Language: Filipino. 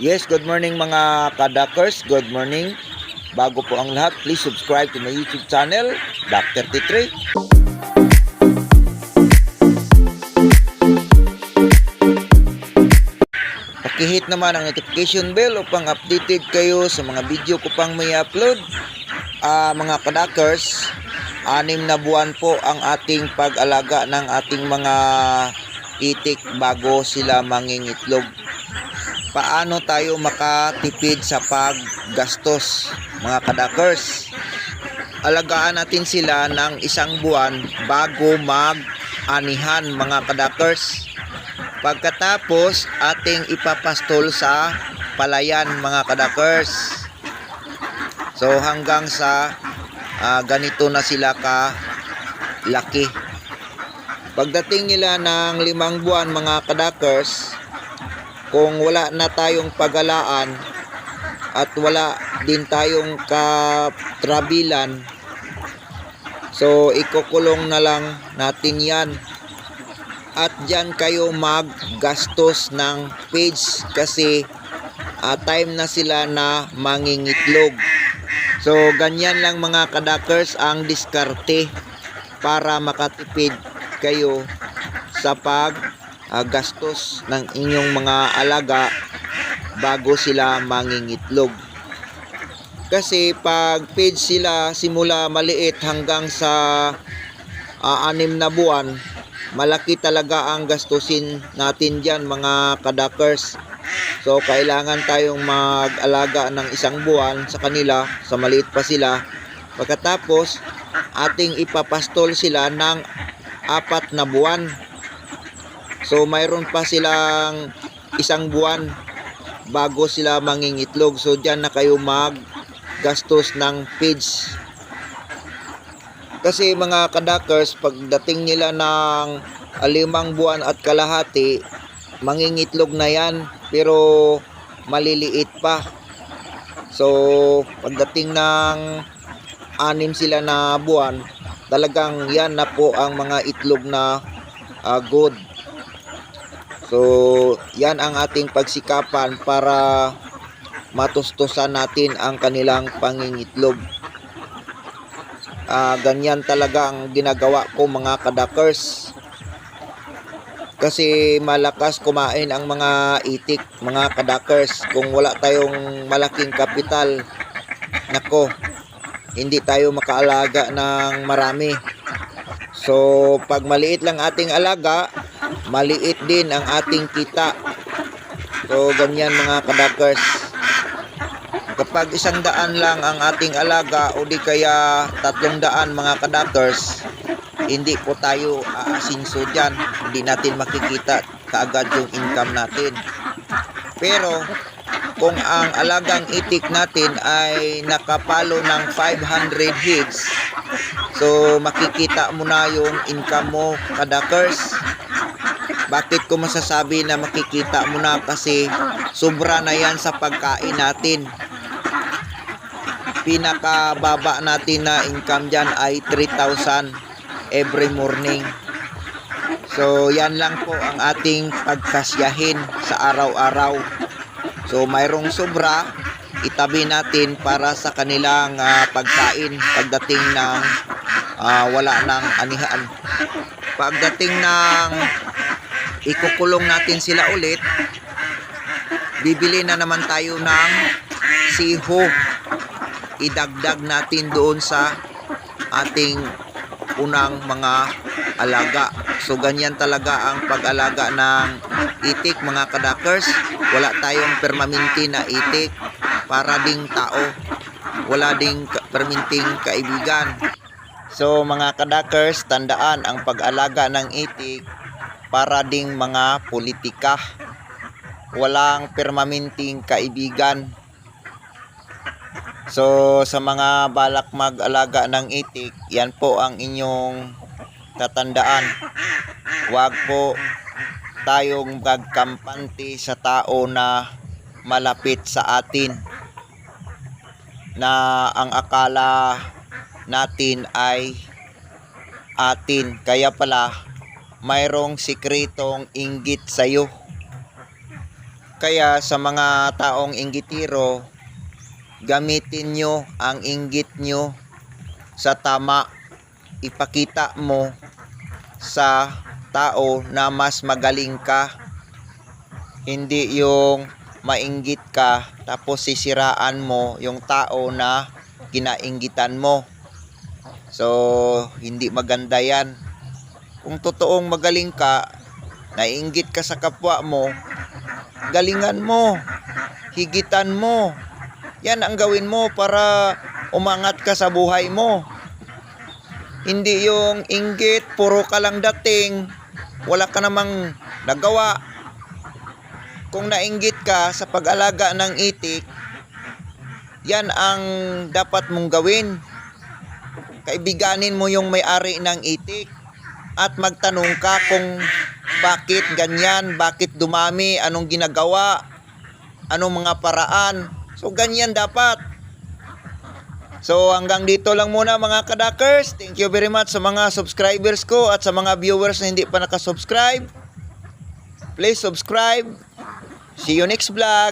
Yes, good morning mga kadakers. Good morning. Bago po ang lahat, please subscribe to my YouTube channel, Dr. T3. Pakihit naman ang notification bell upang updated kayo sa mga video ko pang may upload. Ah, mga kadakers, anim na buwan po ang ating pag-alaga ng ating mga itik bago sila mangingitlog paano tayo makatipid sa paggastos mga kadakers? Alagaan natin sila ng isang buwan bago mag-anihan mga kadakers. Pagkatapos ating ipapastol sa palayan mga kadakers. So hanggang sa ah, ganito na sila ka laki pagdating nila ng limang buwan mga kadakers kung wala na tayong pagalaan at wala din tayong katrabilan so ikukulong na lang natin yan. At dyan kayo maggastos ng page kasi ah, time na sila na mangingitlog. So ganyan lang mga kadakers ang diskarte para makatipid kayo sa pag ah, gastos ng inyong mga alaga bago sila mangingitlog. Kasi pag page sila simula maliit hanggang sa ah, anim na buwan, malaki talaga ang gastusin natin dyan mga kadakers. So kailangan tayong mag-alaga ng isang buwan sa kanila, sa maliit pa sila. Pagkatapos, ating ipapastol sila ng apat na buwan. So mayroon pa silang isang buwan bago sila mangingitlog. So diyan na kayo maggastos ng feeds. Kasi mga kadakers, pagdating nila ng limang buwan at kalahati, mangingitlog na yan pero maliliit pa. So pagdating ng anim sila na buwan, talagang yan na po ang mga itlog na ah, good. So, yan ang ating pagsikapan para matustusan natin ang kanilang pangingitlog. Ah, ganyan talaga ang ginagawa ko mga kadakers. Kasi malakas kumain ang mga itik, mga kadakers. Kung wala tayong malaking kapital, nako, hindi tayo makaalaga ng marami. So, pag maliit lang ating alaga, maliit din ang ating kita. So, ganyan mga kadakers. Kapag isang daan lang ang ating alaga o di kaya tatlong daan mga kadakers, hindi po tayo aasinso dyan. Hindi natin makikita kaagad yung income natin. Pero, kung ang alagang itik natin ay nakapalo ng 500 hits, so makikita mo na yung income mo kadakers. Bakit ko masasabi na makikita mo na kasi sobra na yan sa pagkain natin. Pinakababa natin na income dyan ay 3,000 every morning. So yan lang po ang ating pagkasyahin sa araw-araw. So mayroong sobra, itabi natin para sa kanilang ah, pagkain pagdating ng ah, wala ng anihan. Pagdating ng ikukulong natin sila ulit, bibili na naman tayo ng siho. Idagdag natin doon sa ating unang mga alaga. So ganyan talaga ang pag-alaga ng itik mga kadakers. Wala tayong permanente na itik para ding tao. Wala ding permanenteng kaibigan. So mga kadakers, tandaan ang pag-alaga ng itik para ding mga politika. Walang permanenteng kaibigan. So sa mga balak mag-alaga ng itik, yan po ang inyong tatandaan. Huwag po tayong magkampante sa tao na malapit sa atin na ang akala natin ay atin. Kaya pala mayroong sikretong inggit sa'yo. Kaya sa mga taong inggitiro, gamitin nyo ang inggit nyo sa tama. Ipakita mo sa tao na mas magaling ka. Hindi yung mainggit ka tapos sisiraan mo yung tao na ginainggitan mo. So, hindi maganda yan. Kung totoong magaling ka, naiinggit ka sa kapwa mo, galingan mo, higitan mo. Yan ang gawin mo para umangat ka sa buhay mo. Hindi yung inggit, puro ka lang dating, wala ka namang nagawa. Kung nainggit ka sa pag-alaga ng itik, yan ang dapat mong gawin. Kaibiganin mo yung may-ari ng itik at magtanong ka kung bakit ganyan, bakit dumami, anong ginagawa, anong mga paraan. So ganyan dapat. So hanggang dito lang muna mga kadakers. Thank you very much sa mga subscribers ko at sa mga viewers na hindi pa nakasubscribe. Please subscribe. See you next vlog.